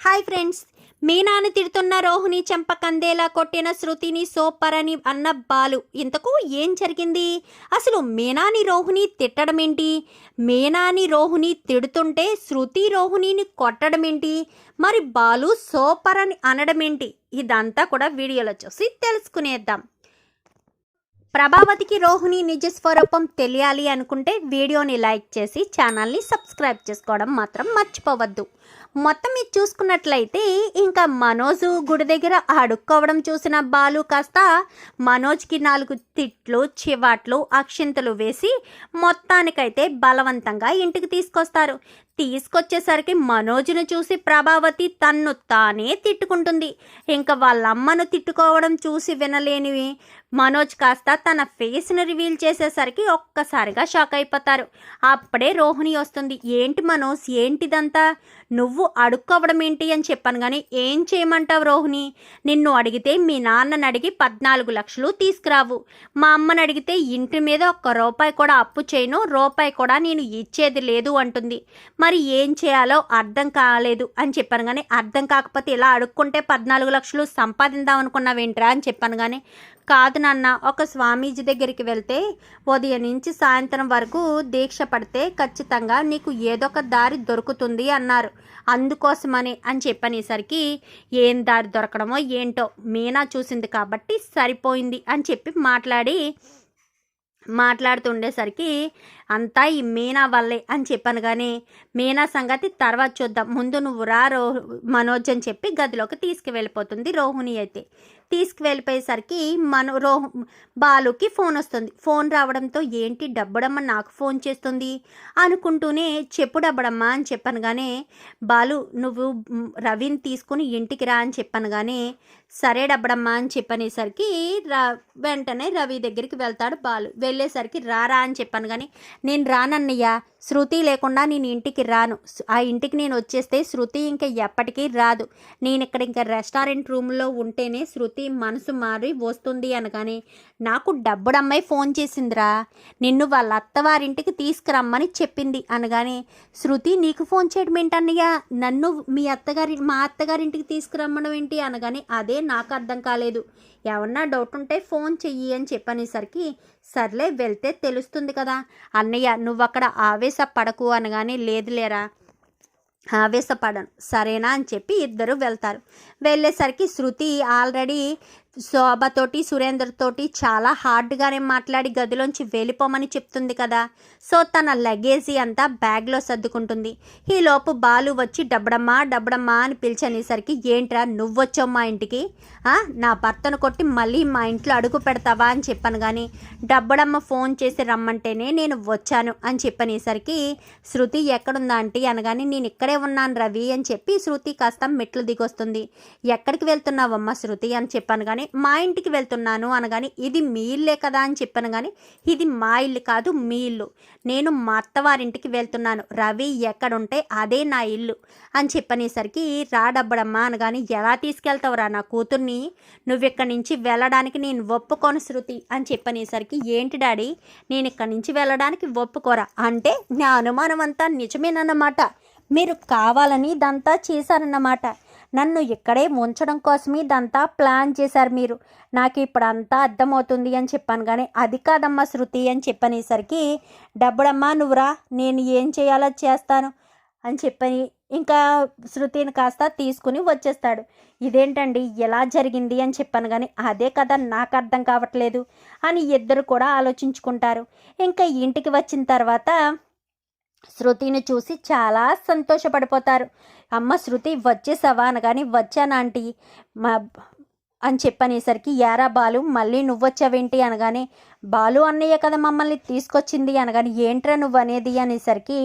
Hi friends మీనాని తిడుతున్న రోహిణి చెంప కందేలా కొట్టిన శృతిని సూపర్ అని అన్న బాలు ఇంతకు ఏం జరిగింది? అసలు మీనాని రోహిణి తిట్టడం ఏంటి మీనాని రోహిణి తిడుతుంటే శృతి రోహిణిని కొట్టడం ఏంటి మరి బాలు సూపర్ అని అనడం ఏంటి ఇదంతా కూడా వీడియోలో చూసి తెలుసుకునేద్దాం. ప్రభావతికి రోహిణి నిజ స్వరూపం తెలియాలి అనుకుంటే వీడియోని లైక్ చేసి ఛానల్ని సబ్స్క్రైబ్ చేసుకోవడం మాత్రం మర్చిపోవద్దు. మొత్తం ఇది చూసుకున్నట్లయితే ఇంకా మనోజ్ గుడి దగ్గర అడుక్కోవడం చూసిన బాలు కాస్త మనోజ్కి నాలుగు తిట్లు చివాట్లు అక్షింతలు వేసి మొత్తానికైతే బలవంతంగా ఇంటికి తీసుకొస్తారు. తీసుకొచ్చేసరికి మనోజ్ను చూసి ప్రభావతి తన్ను తానే తిట్టుకుంటుంది. ఇంకా వాళ్ళ అమ్మను తిట్టుకోవడం చూసి వినలేనివి. మనోజ్ కాస్త తన ఫేస్ని రివీల్ చేసేసరికి ఒక్కసారిగా షాక్ అయిపోతారు. అప్పుడే రోహిణి వస్తుంది. ఏంటి మనోజ్? ఏంటిదంతా? నువ్వు అడుక్కోవడం ఏంటి అని చెప్పాను కానీ ఏం చేయమంటావు రోహిణి? నిన్ను అడిగితే మీ నాన్నని అడిగి పద్నాలుగు లక్షలు తీసుకురావు. మా అమ్మని అడిగితే ఇంటి మీద ఒక్క రూపాయి కూడా అప్పు చేయను. రూపాయి కూడా నేను ఇచ్చేది లేదు అంటుంది. మరి మరి ఏం చేయాలో అర్థం కాలేదు అని చెప్పాను కానీ అర్థం కాకపోతే ఇలా అడుక్కుంటే పద్నాలుగు లక్షలు సంపాదిందాం అనుకున్నావేంట్రా అని చెప్పాను కానీ కాదు నాన్న ఒక స్వామీజీ దగ్గరికి వెళ్తే ఉదయం నుంచి సాయంత్రం వరకు దీక్ష పడితే ఖచ్చితంగా నీకు ఏదో ఒక దారి దొరుకుతుంది అన్నారు. అందుకోసమని అని చెప్పనేసరికి ఏం దారి దొరకడమో ఏంటో మీనా చూసింది కాబట్టి సరిపోయింది అని చెప్పి మాట్లాడి మాట్లాడుతుండేసరికి అంతా ఈ మీనా వల్లే అని చెప్పాను కానీ మీనా సంగతి తర్వాత చూద్దాం. ముందు నువ్వు రా రో మనోజ్ అని చెప్పి గదిలోకి తీసుకువెళ్ళిపోతుంది రోహిణి అయితే. తీసుకువెళ్ళిపోయేసరికి మన రో బాలుకి ఫోన్ వస్తుంది. ఫోన్ రావడంతో ఏంటి డబ్బుడమ్మ నాకు ఫోన్ చేస్తుంది? అనుకుంటూనే చెప్పు డబ్బుడమ్మ అని చెప్పాను కానీ బాలు నువ్వు రవిని తీసుకుని ఇంటికి రా అని చెప్పాను కానీ సరే డబ్బడమ్మా అని చెప్పనేసరికి రా వెంటనే రవి దగ్గరికి వెళ్తాడు బాలు. వెళ్ళేసరికి రారా అని చెప్పాను కానీ నేను రానన్నయ్యా. శృతి లేకుండా నేను ఇంటికి రాను. ఆ ఇంటికి నేను వచ్చేస్తే శృతి ఇంకా ఎప్పటికీ రాదు. నేను ఇక్కడ ఇంకా రెస్టారెంట్ రూమ్లో ఉంటేనే శృతి మనసు మారి వస్తుంది అనగానే నాకు డబ్బుడమ్మాయి ఫోన్ చేసిందిరా. నిన్ను వాళ్ళ అత్తవారింటికి తీసుకురమ్మని చెప్పింది అనగానే శృతి నీకు ఫోన్ చేయడం ఏంటన్నయ్యా? నన్ను మీ అత్తగారి మా అత్తగారింటికి తీసుకురమ్మడం ఏంటి అనగానే అదే నాకు అర్థం కాలేదు. ఏమన్నా డౌట్ ఉంటే ఫోన్ చెయ్యి అని చెప్పనేసరికి సర్లే వెళ్తే తెలుస్తుంది కదా. అన్నయ్య నువ్వు అక్కడ ఆవేశపడకు అనగానే లేదులేరా ఆవేశపడను. సరేనా అని చెప్పి ఇద్దరు వెళ్తారు. వెళ్ళేసరికి శృతి ఆల్రెడీ శోభతోటి సురేందర్తోటి చాలా హార్డ్గానే మాట్లాడి గదిలోంచి వెళ్ళిపోమని చెప్తుంది కదా. సో తన లగేజీ అంతా బ్యాగ్లో సర్దుకుంటుంది. ఈలోపు బాలు వచ్చి డబ్బడమ్మా డబ్బడమ్మా అని పిలిచనేసరికి ఏంట్రా నువ్వొచ్చావు మా ఇంటికి? నా భర్తను కొట్టి మళ్ళీ మా ఇంట్లో అడుగు పెడతావా? అని చెప్పాను కానీ డబ్బడమ్మ ఫోన్ చేసి రమ్మంటేనే నేను వచ్చాను అని చెప్పనేసరికి శృతి ఎక్కడుందా ఆంటీ? అనగానే నేను ఇక్కడే ఉన్నాను రవి అని చెప్పి శృతి కాస్త మెట్లు దిగొస్తుంది. ఎక్కడికి వెళ్తున్నావమ్మా శృతి? అని చెప్పాను కానీ మా ఇంటికి వెళ్తున్నాను అనగాని ఇది మీ ఇల్లే కదా అని చెప్పాను కానీ ఇది మా ఇల్లు కాదు మీ ఇల్లు. నేను మా అత్తవారింటికి వెళ్తున్నాను. రవి ఎక్కడుంటే అదే నా ఇల్లు అని చెప్పనేసరికి రా డబ్బడమ్మా అనగాని ఎలా తీసుకెళ్తావురా నా కూతుర్ని? నువ్విక్కడి నుంచి వెళ్ళడానికి నేను ఒప్పుకోను శృతి అని చెప్పనేసరికి ఏంటి డాడీ నేను ఇక్కడి నుంచి వెళ్ళడానికి ఒప్పుకోరా? అంటే నా అనుమానం అంతా నిజమేనన్నమాట. మీరు కావాలని ఇదంతా చేశారన్నమాట. నన్ను ఇక్కడే ఉంచడం కోసమే ఇదంతా ప్లాన్ చేశారు మీరు. నాకు ఇప్పుడు అంతా అర్థమవుతుంది అని చెప్పాను కానీ అది కాదమ్మా శృతి అని చెప్పనేసరికి డబ్బుడమ్మా నువ్వురా నేను ఏం చేయాలో చేస్తాను అని చెప్పని ఇంకా శృతిని కాస్త తీసుకుని వచ్చేస్తాడు. ఇదేంటండి ఎలా జరిగింది అని చెప్పాను కానీ అదే కదా నాకు అర్థం కావట్లేదు అని ఇద్దరు కూడా ఆలోచించుకుంటారు. ఇంకా ఇంటికి వచ్చిన తర్వాత శృతిని చూసి చాలా సంతోషపడిపోతారు. అమ్మ శృతి వచ్చేసావా అనగాని వచ్చానా ఆంటీ. మా అని చెప్పనేసరికి యారా బాలు మళ్ళీ నువ్వొచ్చావేంటి అనగానే బాలు అన్నయ్య కదా మమ్మల్ని తీసుకొచ్చింది అనగాని ఏంట్రా నువ్వు అనేది అనేసరికి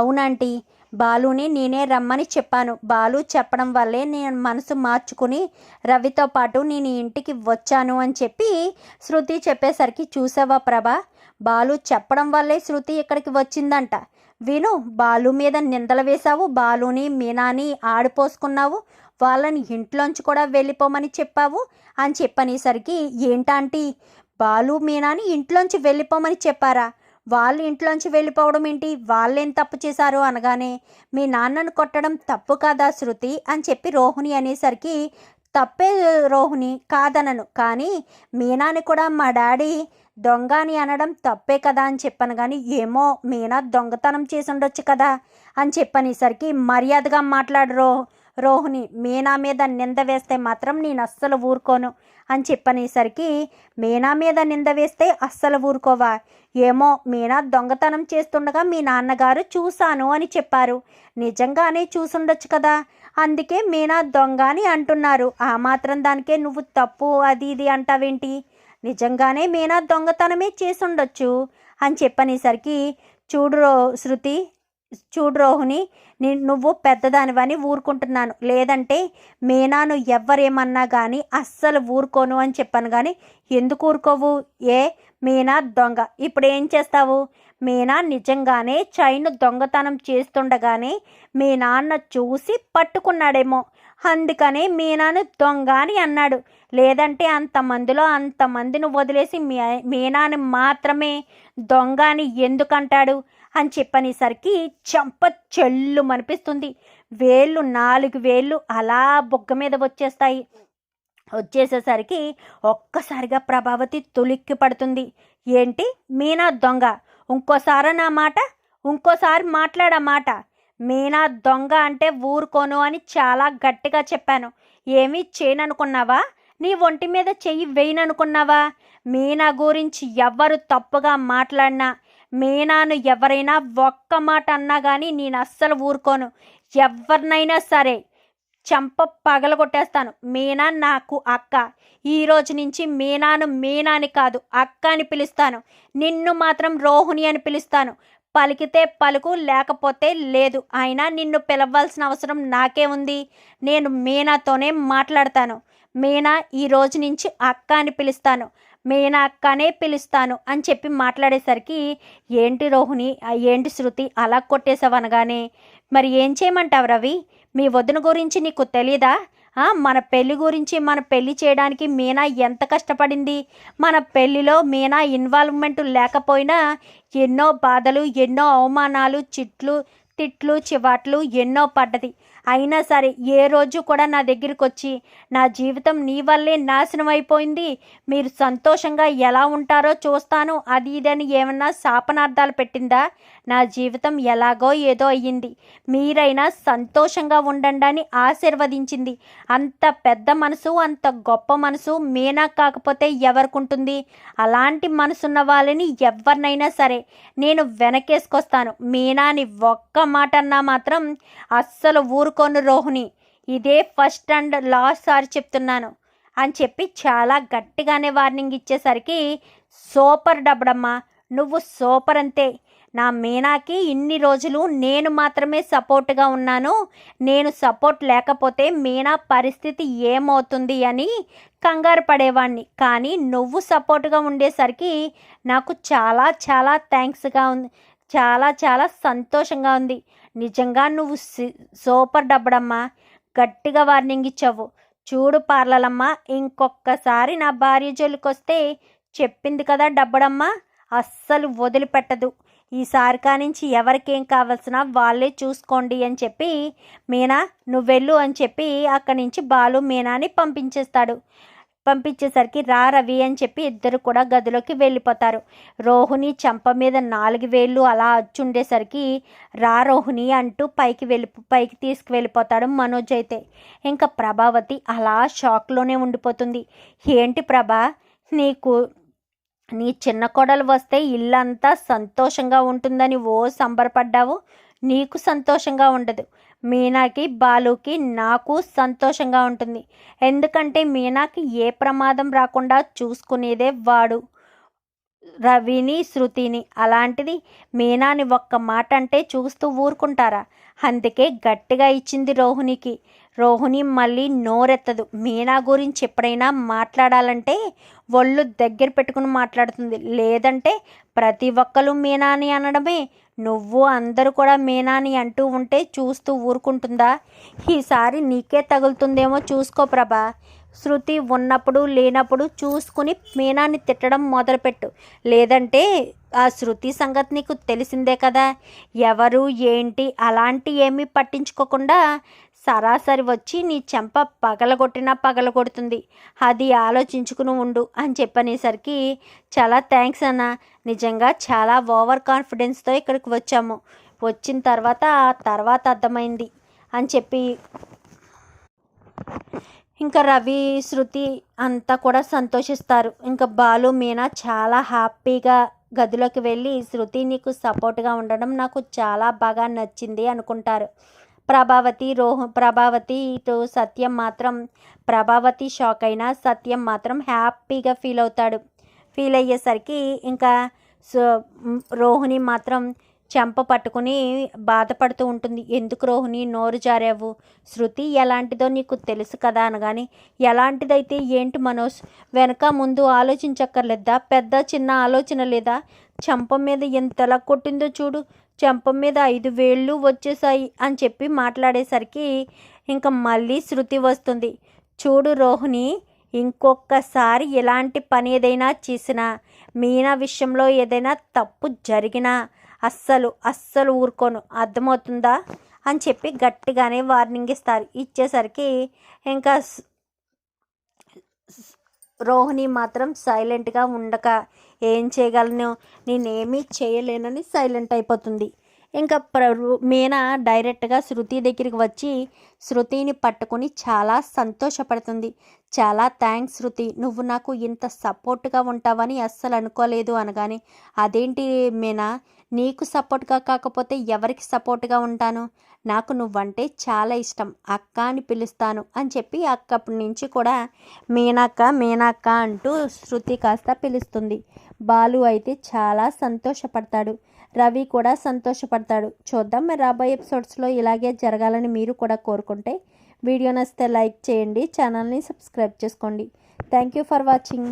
అవునంటీ బాలుని నేనే రమ్మని చెప్పాను. బాలు చెప్పడం వల్లే నేను మనసు మార్చుకుని రవితో పాటు నేను ఇంటికి వచ్చాను అని చెప్పి శృతి చెప్పేసరికి చూసావా ప్రభ బాలు చెప్పడం వల్లే శృతి ఇక్కడికి వచ్చిందంట. విను బాలు మీద నిందలు వేశావు బాలుని మీనాని ఆడిపోసుకున్నావు వాళ్ళని ఇంట్లోంచి కూడా వెళ్ళిపోమని చెప్పావు అని చెప్పనేసరికి ఏంటంటీ బాలు మీనాని ఇంట్లోంచి వెళ్ళిపోమని చెప్పారా? వాళ్ళు ఇంట్లోంచి వెళ్ళిపోవడం ఏంటి? వాళ్ళేం తప్పు చేశారు? అనగానే మీ నాన్నను కొట్టడం తప్పు కాదా శృతి? అని చెప్పి రోహిణి అనేసరికి తప్పే రోహిణి కాదనను. కానీ మీనాని కూడా మా డాడీ దొంగ అని అనడం తప్పే కదా అని చెప్పాను కానీ ఏమో మీనా దొంగతనం చేసి ఉండొచ్చు కదా అని చెప్పనేసరికి మర్యాదగా మాట్లాడు రో రోహిణి. మీనా మీద నింద వేస్తే మాత్రం నేను అస్సలు ఊరుకోను అని చెప్పనేసరికి మీనా మీద నింద వేస్తే అస్సలు ఊరుకోవా? ఏమో మీనా దొంగతనం చేస్తుండగా మీ నాన్నగారు చూశాను అని చెప్పారు. నిజంగానే చూసుండొచ్చు కదా? అందుకే మీనా దొంగ అని అంటున్నారు. ఆ మాత్రం దానికే నువ్వు తప్పు అది ఇది అంటావేంటి? నిజంగానే మీనా దొంగతనమే చేసుండొచ్చు అని చెప్పనేసరికి చూడు రో శృతి చూడు రోహిణి నువ్వు పెద్దదానివని ఊరుకుంటున్నాను. లేదంటే మీనాను ఎవ్వరేమన్నా కానీ అస్సలు ఊరుకోను అని చెప్పాను కానీ ఎందుకు ఊరుకోవు? ఏ? మీనా దొంగ. ఇప్పుడు ఏం చేస్తావు? మీనా నిజంగానే చైన్ దొంగతనం చేస్తుండగానే మీ నాన్న చూసి పట్టుకున్నాడేమో. అందుకనే మీనాను దొంగ అని అన్నాడు. లేదంటే అంతమందిలో అంతమందిని వదిలేసి మీ మీనాని మాత్రమే దొంగ అని ఎందుకంటాడు? అని చెప్పనేసరికి చంప చెల్లు అనిపిస్తుంది వేళ్ళు నాలుగు వేళ్ళు అలా బొగ్గ మీద వచ్చేస్తాయి. వచ్చేసేసరికి ఒక్కసారిగా ప్రభావతి తులిక్కి పడుతుంది. ఏంటి? మీనా దొంగ. ఇంకోసారి నా మాట? ఇంకోసారి మాట్లాడా మాట మీనా దొంగ అంటే ఊరుకోను అని చాలా గట్టిగా చెప్పాను. ఏమీ చేయననుకున్నావా? నీ ఒంటి మీద చెయ్యి వేయననుకున్నావా? మీనా గురించి ఎవ్వరు తప్పుగా మాట్లాడినా మీనాను ఎవరైనా ఒక్క మాట అన్నా కానీ నేను అస్సలు ఊరుకోను. ఎవరినైనా సరే చంప పగలగొట్టేస్తాను. మీనా నాకు అక్క. ఈ రోజు నుంచి మీనాను మీనాని కాదు అక్క అని పిలుస్తాను. నిన్ను మాత్రం రోహిణి అని పిలుస్తాను. పలికితే పలుకు లేకపోతే లేదు. అయినా నిన్ను పిలవాల్సిన అవసరం నాకే ఉంది. నేను మీనాతోనే మాట్లాడతాను. మీనా ఈ రోజు నుంచి అక్క అని పిలుస్తాను. మీనా అక్కనే పిలుస్తాను అని చెప్పి మాట్లాడేసరికి ఏంటి రోహిణి ఆ ఏంటి శృతి అలా కొట్టేసావనగానే మరి ఏం చేయమంటావు రవి? మీ వదిన గురించి నీకు తెలీదా? మన పెళ్ళి గురించి మన పెళ్ళి చేయడానికి మీనా ఎంత కష్టపడింది? మన పెళ్ళిలో మీనా ఇన్వాల్వ్మెంట్ లేకపోయినా ఎన్నో బాధలు ఎన్నో అవమానాలు చిట్లు తిట్లు చివాట్లు ఎన్నో పడ్డది. అయినా సరే ఏ రోజు కూడా నా దగ్గరికి వచ్చి నా జీవితం నీ వల్లే నాశనం అయిపోయింది మీరు సంతోషంగా ఎలా ఉంటారో చూస్తాను. అది ఇదని ఏమన్నా శాపనార్థాలు పెట్టిందా? నా జీవితం ఎలాగో ఏదో అయ్యింది. మీరైనా సంతోషంగా ఉండండి అని ఆశీర్వదించింది. అంత పెద్ద మనసు అంత గొప్ప మనసు మీనా కాకపోతే ఎవరికుంటుంది? అలాంటి మనసున్న వాళ్ళని ఎవరినైనా సరే నేను వెనకేసుకొస్తాను. మీనాని ఒక్క మాట అన్నా మాత్రం అస్సలు ఊరు ఊరుకోను రోహిణి. ఇదే ఫస్ట్ అండ్ లాస్ట్ సారి చెప్తున్నాను. అని చెప్పి చాలా గట్టిగానే వార్నింగ్ ఇచ్చేసరికి సూపర్ డబ్బడమ్మా. నువ్వు సూపర్ అంతే. నా మీనాకి ఇన్ని రోజులు నేను మాత్రమే సపోర్ట్గా ఉన్నాను. నేను సపోర్ట్ లేకపోతే మీనా పరిస్థితి ఏమవుతుంది అని కంగారు పడేవాడిని కానీ నువ్వు సపోర్ట్గా ఉండేసరికి నాకు చాలా చాలా థ్యాంక్స్గా ఉంది. చాలా చాలా సంతోషంగా ఉంది. నిజంగా నువ్వు సి- సూపర్ డబ్బడమ్మా. గట్టిగా వార్నింగ్ ఇచ్చావు. చూడు పార్లలమ్మ ఇంకొక్కసారి నా భార్య జోలికొస్తే చెప్పింది కదా డబ్బడమ్మా. అస్సలు వదిలిపెట్టదు. ఈసారి కానించి ఎవరికేం కావాల్సిన వాళ్ళే చూసుకోండి అని చెప్పి మీనా నువ్వెళ్ళు అని చెప్పి అక్కడి నుంచి బాలు మీనాని పంపించేస్తాడు. పంపించేసరికి రా రవి అని చెప్పి ఇద్దరు కూడా గదిలోకి వెళ్ళిపోతారు. రోహిణి చంప మీద నాలుగు వేళ్ళు అలా అచ్చుండేసరికి రా రోహిణి అంటూ పైకి వెళ్ళి పైకి తీసుకువెళ్ళిపోతాడు మనోజ్ అయితే. ఇంకా ప్రభావతి అలా షాక్లోనే ఉండిపోతుంది. ఏంటి ప్రభా నీకు నీ చిన్న కోడలు వస్తే ఇల్లంతా సంతోషంగా ఉంటుందని ఓ సంబరపడ్డావు? నీకు సంతోషంగా ఉండదు. మీనాకి బాలుకి నాకు సంతోషంగా ఉంటుంది. ఎందుకంటే మీనాకి ఏ ప్రమాదం రాకుండా చూసుకునేదే వాడు. రవిని శృతిని అలాంటిది మీనాని ఒక్క మాట అంటే చూస్తూ ఊరుకుంటారా? అందుకే గట్టిగా ఇచ్చింది రోహిణికి. రోహిణి మళ్ళీ నోరెత్తదు. మీనా గురించి ఎప్పుడైనా మాట్లాడాలంటే ఒళ్ళు దగ్గర పెట్టుకుని మాట్లాడుతుంది. లేదంటే ప్రతి ఒక్కరు మీనాని అనడమే. నువ్వు అందరూ కూడా మీనాని అంటూ ఉంటే చూస్తూ ఊరుకుంటుందా? ఈసారి నీకే తగులుతుందేమో చూసుకో ప్రభా. శృతి ఉన్నప్పుడు లేనప్పుడు చూసుకుని మీనాన్ని తిట్టడం మొదలుపెట్టు. లేదంటే ఆ శృతి సంగతి నీకు తెలిసిందే కదా. ఎవరు ఏంటి అలాంటి ఏమీ పట్టించుకోకుండా సరాసరి వచ్చి నీ చెంప పగలగొట్టినా పగలగొడుతుంది. అది ఆలోచించుకుని ఉండు అని చెప్పనేసరికి చాలా థ్యాంక్స్ అన్న. నిజంగా చాలా ఓవర్ కాన్ఫిడెన్స్తో ఇక్కడికి వచ్చాము. వచ్చిన తర్వాత తర్వాత అర్థమైంది అని చెప్పి ఇంకా రవి శృతి అంతా కూడా సంతోషిస్తారు. ఇంకా బాలు మీనా చాలా హ్యాపీగా గదిలోకి వెళ్ళి శృతి నీకు సపోర్ట్గా ఉండడం నాకు చాలా బాగా నచ్చింది అనుకుంటారు. ప్రభావతి రోహ ప్రభావతి ఇటు సత్యం మాత్రం ప్రభావతి షాక్ అయినా సత్యం మాత్రం హ్యాపీగా ఫీల్ అవుతాడు. ఫీల్ అయ్యేసరికి ఇంకా రోహిణి మాత్రం చెంప పట్టుకుని బాధపడుతూ ఉంటుంది. ఎందుకు రోహిణి నోరు జారావు? శృతి ఎలాంటిదో నీకు తెలుసు కదా అనగాని ఎలాంటిదైతే ఏంటి మనోజ్? వెనక ముందు ఆలోచించక్కర్లేదా? పెద్ద చిన్న ఆలోచన లేదా? చెంప మీద ఎంతలా కొట్టిందో చూడు. చెంప మీద ఐదు వేళ్ళు వచ్చేసాయి అని చెప్పి మాట్లాడేసరికి ఇంకా మళ్ళీ శృతి వస్తుంది. చూడు రోహిణి ఇంకొకసారి ఎలాంటి పని ఏదైనా చేసినా మీనా విషయంలో ఏదైనా తప్పు జరిగినా అస్సలు అస్సలు ఊరుకోను. అర్థమవుతుందా? అని చెప్పి గట్టిగానే వార్నింగ్ ఇస్తారు. ఇచ్చేసరికి ఇంకా రోహిణి మాత్రం సైలెంట్గా ఉండక ఏం చేయగలను? నేనేమీ చేయలేనని సైలెంట్ అయిపోతుంది. ఇంకా ప్ర మీనా డైరెక్ట్గా శృతి దగ్గరికి వచ్చి శృతిని పట్టుకొని చాలా సంతోషపడుతుంది. చాలా థ్యాంక్స్ శృతి. నువ్వు నాకు ఇంత సపోర్ట్గా ఉంటావని అస్సలు అనుకోలేదు అనగానే అదేంటి మీనా? నీకు సపోర్ట్గా కాకపోతే ఎవరికి సపోర్ట్గా ఉంటాను? నాకు నువ్వంటే చాలా ఇష్టం. అక్క అని పిలుస్తాను అని చెప్పి అక్కడి నుంచి కూడా మీనాక్క మీనాక్క అంటూ శృతి కాస్త పిలుస్తుంది. బాలు అయితే చాలా సంతోషపడతాడు. రవి కూడా సంతోషపడతాడు. చూద్దాం మరి రాబోయే ఎపిసోడ్స్లో ఇలాగే జరగాలని మీరు కూడా కోరుకుంటే వీడియో నచ్చితే లైక్ చేయండి ఛానల్ని సబ్స్క్రైబ్ చేసుకోండి. Thank you for watching.